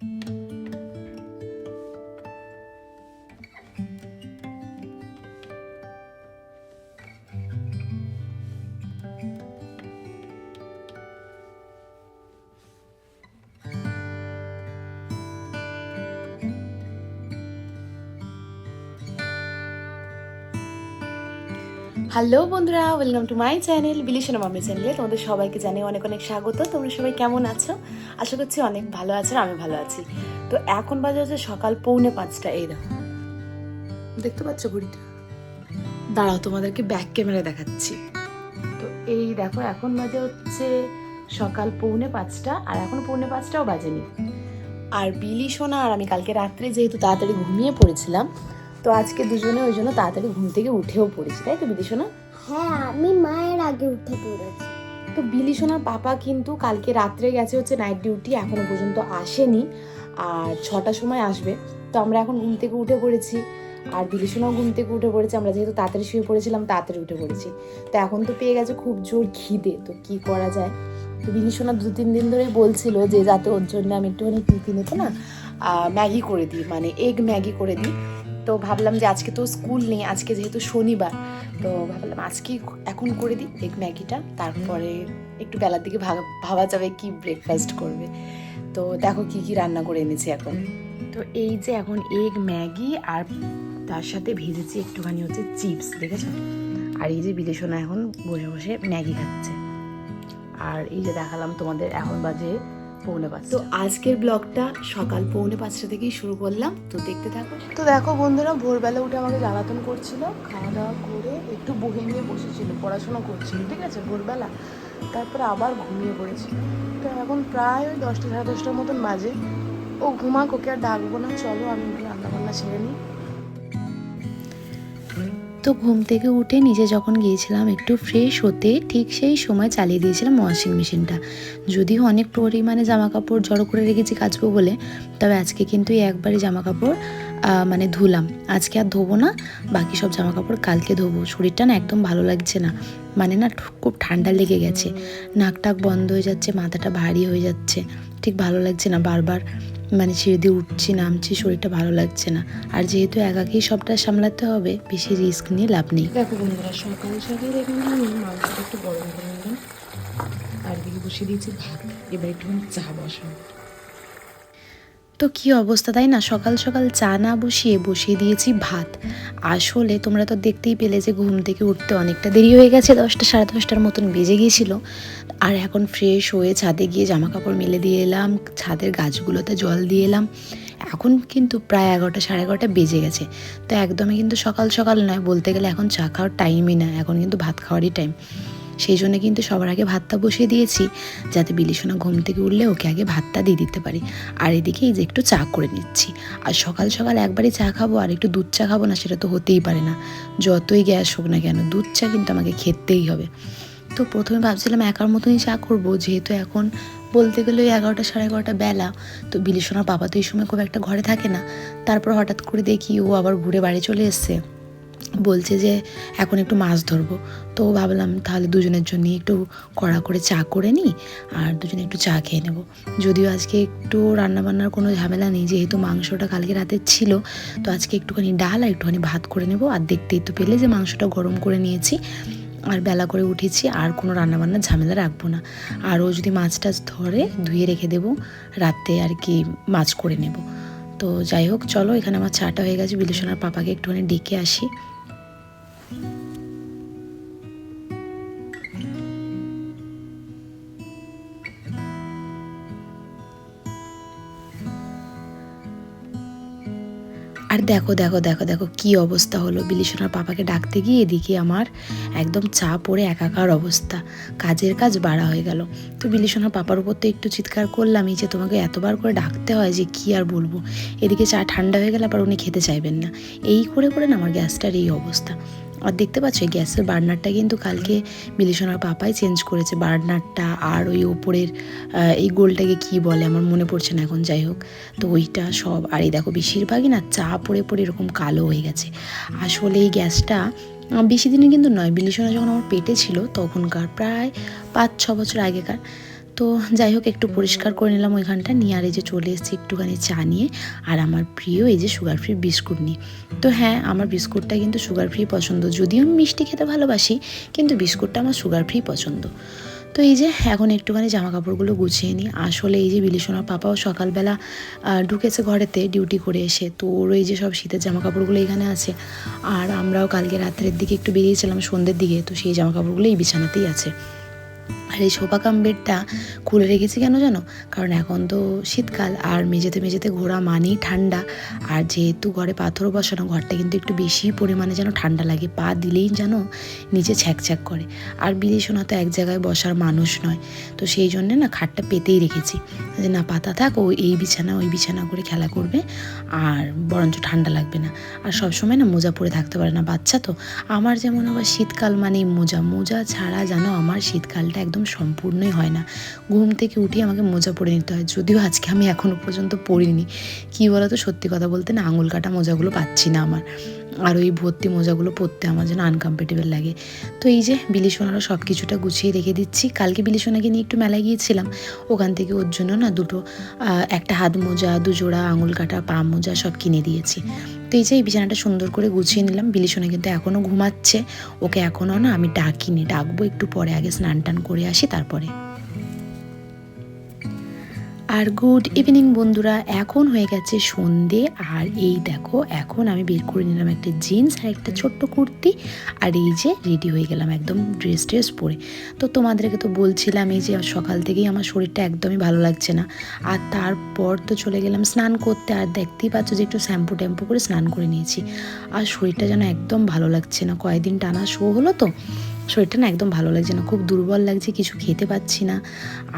Thank you. Hello বন্ধুরা, welcome to my channel বিলিশনা মামি চ্যানেলে তোমাদের সবাইকে জানিয়ে অনেক অনেক স্বাগত। তোমরা সবাই কেমন আছো? আশা করছি অনেক ভালো আছো আমি ভালো আছি। তো এখন বাজে হচ্ছে সকাল পৌনে পাঁচটা, এই দেখো। দেখতে পাচ্ছ ঘড়িটা? দাঁড়াও, তোমাদেরকে ব্যাক ক্যামেরা দেখাচ্ছি। তো এই দেখো, এখন বাজে হচ্ছে সকাল পৌনে পাঁচটা আর এখন পৌনে পাঁচটাও বাজেনি। আর বিলি সোনা আর আমি কালকে রাত্রে যেহেতু তাড়াতাড়ি ঘুমিয়ে পড়েছিলাম তো আজকে দুজনে ওই জন্য তাড়াতাড়ি ঘুম থেকে উঠেও পড়েছি তাই তো বিলি সোনা? হ্যাঁ আমি মায়ের আগে উঠে পড়েছি। তো বিলি সোনার পাপা কিন্তু কালকে রাত্রে গেছে হচ্ছে নাইট ডিউটি এখনও পর্যন্ত আসেনি আর ছটার সময় আসবে। তো আমরা এখন ঘুম থেকে উঠে পড়েছি আর বিলি সোনাও ঘুম থেকে উঠে পড়েছে আমরা যেহেতু তাড়াতাড়ি শুয়ে পড়েছিলাম তাড়াতাড়ি উঠে পড়েছি। তো এখন তো পেয়ে গেছে খুব জোর খিদে তো কি করা যায়? তো বিলি সোনা দু তিন দিন ধরেই বলছিল যে যাতে ওর জন্য আমি একটুখানি টিফিনেতে না ম্যাগি করে দিই মানে এগ ম্যাগি করে দিই। তো ভাবলাম যে আজকে তো স্কুল নেই, আজকে যেহেতু শনিবার, তো ভাবলাম আজকে এখন করে দিই, এগ ম্যাগিটা, তারপরে একটু বেলার দিকে ভাবা- ভাবা যাবে কি ব্রেকফাস্ট করবে। তো দেখো কি কি রান্না করে এনেছি এখন। তো এই যে এখন এগ ম্যাগি আর তার সাথে ভেজেছি একটুখানি হচ্ছে চিপস, দেখেছ? আর এই যে বিদেশনা এখন বসে বসে ম্যাগি খাচ্ছে। আর এই যে দেখালাম তোমাদের এখন বাজে পৌনে পাঁচটা। তো আজকের ব্লগটা সকাল পৌনে পাঁচটা থেকেই শুরু করলাম। তো দেখতে থাকো। তো দেখো বন্ধুরা, ভোরবেলা উঠে আমাকে জ্বালাতন করছিল খাওয়া দাওয়া করে একটু বহে নিয়ে বসেছিল, পড়াশোনা করছিল, ঠিক আছে? ভোরবেলা। তারপরে আবার ঘুমিয়ে পড়েছিল। তো এখন প্রায় ওই দশটা সাড়ে দশটার মতন বাজে। ও ঘুমাক, ওকে আর ডাকবো না, চলো আমি একটু রান্না বান্না ছেড়ে নিই। তো ঘুম থেকে উঠে নিজে যখন গিয়েছিলাম একটু ফ্রেশ হতে, ঠিক সেই সময় চালিয়ে দিয়েছিলাম ওয়াশিং মেশিনটা যদিও অনেক পরিমাণে জামা কাপড় জড়ো করে রেখেছি কাচবো বলে, তবে আজকে কিন্তু একবারই জামা কাপড় মানে ধুলাম। আজকে আর ধোবো না, বাকি সব জামা কাপড় কালকে ধোবো। শরীরটা না একদম ভালো লাগছে না। মানে না খুব ঠান্ডা লেগে গেছে। নাক টাক বন্ধ হয়ে যাচ্ছে, মাথাটা ভারী হয়ে যাচ্ছে। ঠিক ভালো লাগছে না বারবার। মানে সিঁড়ি দিয়ে উঠছি, নামছি, শরীরটা ভালো লাগছে না। আর যেহেতু একাকেই সবটা সামলাতে হবে, বেশি রিস্ক নিয়ে লাভ নেই। দেখো বন্ধুরা, সকাল সকাল মাংসটা একটু গরম করে নিলাম। আর দিকে বসিয়ে দিয়েছি ভাত। এবার একটুখানি চা বসাবো। তো কি অবস্থা তাই না? সকাল সকাল চা না বসিয়ে বসিয়ে দিয়েছি ভাত। আসলে তোমরা তো দেখতেই পেলে যে ঘুম থেকে উঠতে অনেকটা দেরি হয়ে গেছে, দশটা সাড়ে দশটার মতন বেজে গিয়েছিল। আর এখন ফ্রেশ হয়ে ছাদে গিয়ে জামা কাপড় মেলে দিয়ে এলাম, ছাদের গাছগুলোতে জল দিয়ে এলাম। এখন কিন্তু প্রায় এগারোটা সাড়ে এগারোটা বেজে গেছে। তো একদমই কিন্তু সকাল সকাল নয়, বলতে গেলে এখন চা খাওয়ার টাইমই না, এখন কিন্তু ভাত খাওয়ারই টাইম সেই জন্য কিন্তু সবার আগে ভাতটা বসিয়ে দিয়েছি, যাতে বিলিসোনা ঘুম থেকে উঠলে ওকে আগে ভাতটা দিয়ে দিতে পারি। আর এদিকে এই যে একটু চা করে নিচ্ছি। আর সকাল সকাল একবারই চা খাব, আর একটু দুধ চা খাব না, সেটা তো হতেই পারে না। যতই গ্যাস হোক না কেন, দুধ চা কিন্তু আমাকে খেতেই হবে। তো প্রথমে ভাবছিলাম একার মতনই চা করব, যেহেতু এখন বলতে গেলে ওই এগারোটা সাড়ে এগারোটা বেলা। তো বিলিসোনার বাবা তো এই সময় খুব একটা ঘরে থাকে না। তারপর হঠাৎ করে দেখি ও আবার ঘুরে বাড়ি চলে এসছে। বলছে যে, এখন একটু মাছ ধরবো। তো ভাবলাম তাহলে দুজনের জন্য একটু কড়া করে চা করে নিই আর দুজনে একটু চা খেয়ে নেব। যদিও আজকে একটু রান্নাবান্নার কোনো ঝামেলা নেই, যেহেতু মাংসটা কালকে রাতে ছিল, তো আজকে একটুখানি ডাল আর একটুখানি ভাত করে নেব। আর দেখতেই তো পেলে যে মাংসটা গরম করে নিয়েছি আর বেলা করে উঠেছি, আর কোনো রান্নাবান্নার ঝামেলা রাখব না। আর ও যদি মাছ টাছ ধরে ধুয়ে রেখে দেবো, রাতে আর কি মাছ করে নেব। তো যাই হোক, চলো এখানে আমার চাটা হয়ে গেছে, বিলুসোনার পাপাকে একটুখানি ডেকে আসি। আর দেখো দেখো দেখো দেখো কি অবস্থা হলো। বিলিসোনার পাপাকে ডাকতে গিয়ে এদিকে আমার একদম চা পড়ে একাকার অবস্থা। কাজের কাজ বাড়া হয়ে গেল। তো বিলিসোনার পাপার উপর তো একটু চিৎকার করলামই যে তোমাকে এতবার করে ডাকতে হয় যে কি আর বলব? এদিকে চা ঠান্ডা হয়ে গেলে আবার উনি খেতে চাইবেন না। এই করে করে না আমার গ্যাসটার এই অবস্থা। আর দেখতে পাচ্ছ গ্যাসের বার্নারটা কিন্তু কালকে বিলিসোনার পাপাই চেঞ্জ করেছে বার্নারটা আর ওই ওপরের এই গোলটাকে কি বলে আমার মনে পড়ছে না এখন, যাই হোক। তো ওইটা সব, আর এই দেখো বেশিরভাগই না চা পড়ে পড়ে এরকম কালো হয়ে গেছে। আসলে এই গ্যাসটা বেশি দিনে কিন্তু নয় বিলিসোনা যখন আমার পেটে ছিল তখনকার, প্রায় পাঁচ ছ বছর আগেকার। তো যাই হোক, একটু পরিষ্কার করে নিলাম ওইখানটা। নিয়ে আর এই যে চলে এসেছি একটুখানি চা নিয়ে। আর আমার প্রিয় এই যে সুগার ফ্রি বিস্কুট নিয়ে। তো হ্যাঁ আমার বিস্কুটটা কিন্তু সুগার ফ্রি পছন্দ। যদিও আমি মিষ্টি খেতে ভালোবাসি, কিন্তু বিস্কুটটা আমার সুগার ফ্রি পছন্দ। তো এই যে এখন একটুখানি জামা কাপড়গুলো গুছিয়ে নিই। আসলে এই যে বিলিসোনার পাপাও সকালবেলা ঢুকেছে ঘরেতে ডিউটি করে এসে। তো ওর এই যে সব শীতের জামা কাপড়গুলো এখানে আছে। আর আমরাও কালকে রাত্রের দিকে একটু বেরিয়েছিলাম সন্ধ্যের দিকে। তো সেই জামা কাপড়গুলো এই বিছানাতেই আছে। আর এই সোফা কাম বেডটা খুলে রেখেছি কেন জানো? কারণ এখন তো শীতকাল আর মেঝেতে মেঝেতে ঘোরা মানেই ঠান্ডা। আর যেহেতু ঘরে পাথর বসানো, ঘরটা কিন্তু একটু বেশি পরিমাণে যেন ঠান্ডা লাগে। পা দিলেই যেন নিচে ছ্যাক করে। আর বিদেশনা তো এক জায়গায় বসার মানুষ নয়। তো সেই জন্যে না খাটটা পেতেই রেখেছি। যে না, পাতা থাক, ও এই বিছানা, ওই বিছানা করে খেলা করবে। আর বরঞ্চ ঠান্ডা লাগবে না। আর সবসময় না মোজা পরে থাকতে পারে না। বাচ্চা তো। আমার যেমন আবার শীতকাল মানে মোজা। মোজা ছাড়া জানো, আমার শীতকালটা একদম সম্পূর্ণই হয় না। ঘুম থেকে উঠে আমাকে মোজা পরে নিতে হয়। যদিও আজকে আমি এখনও পর্যন্ত পরিনি। কী বলো তো সত্যি কথা বলতে না, আঙুল কাটা মোজাগুলো পাচ্ছি না আমার। আর ওই ভর্তি মোজাগুলো পরতে আমার যেন আনকমফর্টেবল লাগে। তো এই যে বিলিসোনারও সব কিছুটা গুছিয়ে রেখে দিচ্ছি। কালকে বিলিসোনাকে নিয়ে একটু মেলায় গিয়েছিলাম। ওখান থেকে ওর জন্য না দুটো একটা হাত মোজা, দুজোড়া আঙুল কাটা পা মোজা সব কিনে দিয়েছি। এই যে বিছানাটা সুন্দর করে গুছিয়ে নিলাম। বিলিসোনা কিন্তু এখনও ঘুমাচ্ছে। ওকে এখনও না আমি ডাকিনি, ডাকবো একটু পরে, আগে স্নান টান করে আসি, তারপরে। আর গুড ইভিনিং বন্ধুরা, এখন হয়ে গেছে সন্ধে। আর এই দেখো, এখন আমি বের করে নিলাম একটা জিন্স আর একটা ছোট্ট কুর্তি। আর এই যে রেডি হয়ে গেলাম একদম ড্রেস ট্রেস পরে। তো তোমাদেরকে তো বলছিলাম এই যে সকাল থেকেই আমার শরীরটা একদমই ভালো লাগছে না। আর তারপর তো চলে গেলাম স্নান করতে। আর দেখতেই পাচ্ছ যে একটু শ্যাম্পু ট্যাম্পু করে স্নান করে নিয়েছি। আর শরীরটা যেন একদম ভালো লাগছে না। কয়েকদিন টানা শো হলো তো। শরীরটা না একদম ভালো লাগছে না, খুব দুর্বল লাগছে, কিছু খেতে পাচ্ছি না।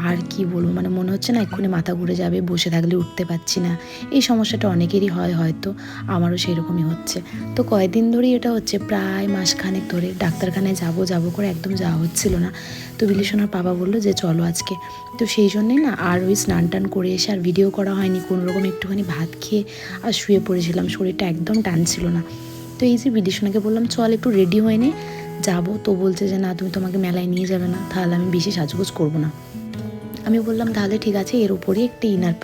আর কি বলব মানে মনে হচ্ছে না এক্ষুনি মাথা ঘুরে যাবে, বসে থাকলে উঠতে পারছি না। এই সমস্যাটা অনেকেরই হয় হয়তো, আমারও সেই রকমই হচ্ছে। তো কয়েকদিন ধরেই এটা হচ্ছে, প্রায় মাসখানেক ধরে ডাক্তারখানায় যাব যাব করে একদম যাওয়া হচ্ছিল না। তো বিলিসোনার বাবা বলল যে, চলো আজকে। তো সেই জন্যই না আর ওই স্নান টান করে এসে আর ভিডিও করা হয়নি, কোনো রকম একটুখানি ভাত খেয়ে আর শুয়ে পড়েছিলাম, শরীরটা একদম টানছিল না। তো এই যে বিলিসোনাকে বললাম, চল একটু রেডি হয়ে নে। যাব, তো বলছে যে, না, তুমি তোমাকে মেলায় নিয়ে যাবে না, তাহলে আমি বেশি সাজগোজ করব না। আমি বললাম, তাহলে ঠিক আছে, এর উপরেই একটা ইনার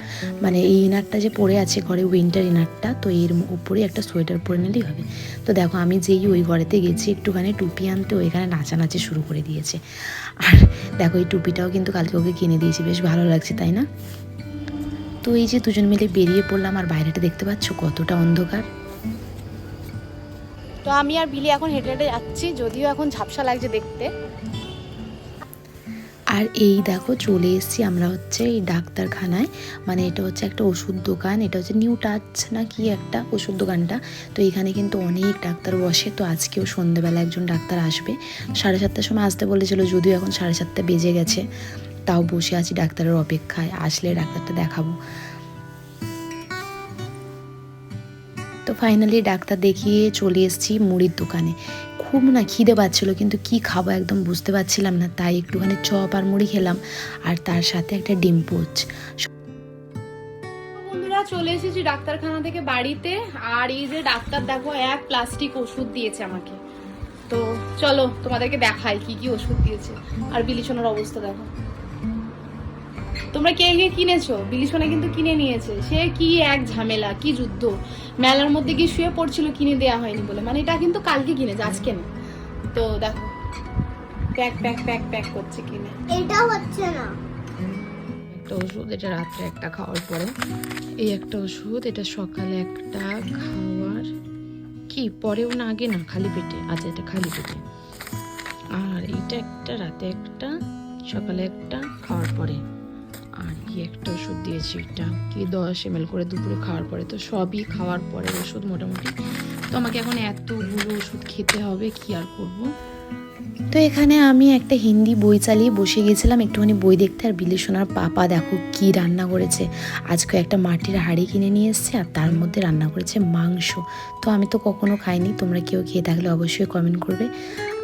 মানে এই ইনারটা যে পরে আছে ঘরে উইন্টার ইনারটা, তো এর উপরেই একটা সোয়েটার পরে নিলেই হবে। তো দেখো, আমি যেই ওই ঘরেতে গেছি, একটুখানি টুপি আনতে ওইখানে নাচানাচি শুরু করে দিয়েছে। আর দেখো, এই টুপিটাও কিন্তু কালকে ওকে কিনে দিয়েছি, বেশ ভালো লাগছে, তাই না? তো এই যে দুজন মিলে বেরিয়ে পড়লাম, আর বাইরেটা দেখতে পাচ্ছ, কতটা অন্ধকার। তো আমি আর বিলি এখন হেঁটে হেঁটে যাচ্ছি, যদিও এখন ঝাপসা লাগছে দেখতে। আর এই দেখো চলে এসেছি আমরা হচ্ছে এই ডাক্তারখানায়। মানে এটা হচ্ছে একটা ওষুধ দোকান, এটা হচ্ছে নিউ টাচ না কি একটা ওষুধ দোকানটা। তো এখানে কিন্তু অনেক ডাক্তার বসে, তো আজকেও সন্ধ্যেবেলা একজন ডাক্তার আসবে। সাড়ে সাতটার সময় আসতে বলেছিল, যদিও এখন সাড়ে সাতটা বেজে গেছে, তাও বসে আছি ডাক্তারের অপেক্ষায়। আসলে ডাক্তারটা দেখাবো। তো ফাইনালি ডাক্তার দেখিয়ে চলে এসেছি মুড়ির দোকানে। খুব না খিদে পাচ্ছিলো, কিন্তু কি খাব একদম বুঝতে পারছিলাম না। তাই একটুখানি চপ আর মুড়ি খেলাম, আর তার সাথে একটা ডিম পোচ। চলে এসেছি ডাক্তারখানা থেকে বাড়িতে, আর এই যে ডাক্তার দেখো, এক প্লাস্টিক ওষুধ দিয়েছে আমাকে। তো চলো তোমাদেরকে দেখাই কি কি ওষুধ দিয়েছে। আর বিলিশনের অবস্থা দেখো। তোমরা কে কে কিনেছো? বিলিশনে কিন্তু কিনে নিয়েছে। সে কি এক ঝামেলা কি যুদ্ধ? মেলার মধ্যে গিয়ে শুয়ে পড়ছিল কিনে দেওয়া হয়নি বলে। মানে এটা কিন্তু কালকে কিনেছে আজকে না। তো দেখো প্যাক প্যাক প্যাক প্যাক করছে কিনে। এটা হচ্ছে না। একটা ওষুধ এটা রাত্রে একটা খাওয়ার পরে। এই একটা ওষুধ এটা সকালে একটা খাওয়ার। কি? পরেও না আগে না খালি পেটে। আচ্ছা এটা খালি পেটে। আর এইটা একটা রাতে একটা সকালে একটা খাওয়ার পরে। আর কি একটা ওষুধ দিয়েছি এটা কি দশ এম করে দুপুরে খাওয়ার পরে তো সবই খাওয়ার পরে ওষুধ মোটামুটি। তো আমাকে এখন এতগুলো ওষুধ খেতে হবে, কি আর করব? তো এখানে আমি একটা হিন্দি বই চালিয়ে বসে গেছিলাম, একটুখানি বই দেখতে, আর বিলি সোনার পাপা দেখো কি রান্না করেছে। আজকে একটা মাটির হাঁড়ি কিনে নিয়ে এসছে, আর তার মধ্যে রান্না করেছে মাংস। তো আমি তো কখনো খাইনি, তোমরা কেউ খেয়ে থাকলে অবশ্যই কমেন্ট করবে।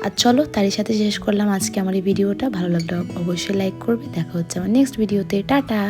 আর চলো তারই সাথে শেষ করলাম আজকে আমার এই ভিডিওটা। ভালো লাগলে অবশ্যই লাইক করবে। দেখা হচ্ছে আমার নেক্সট ভিডিওতে টাটা!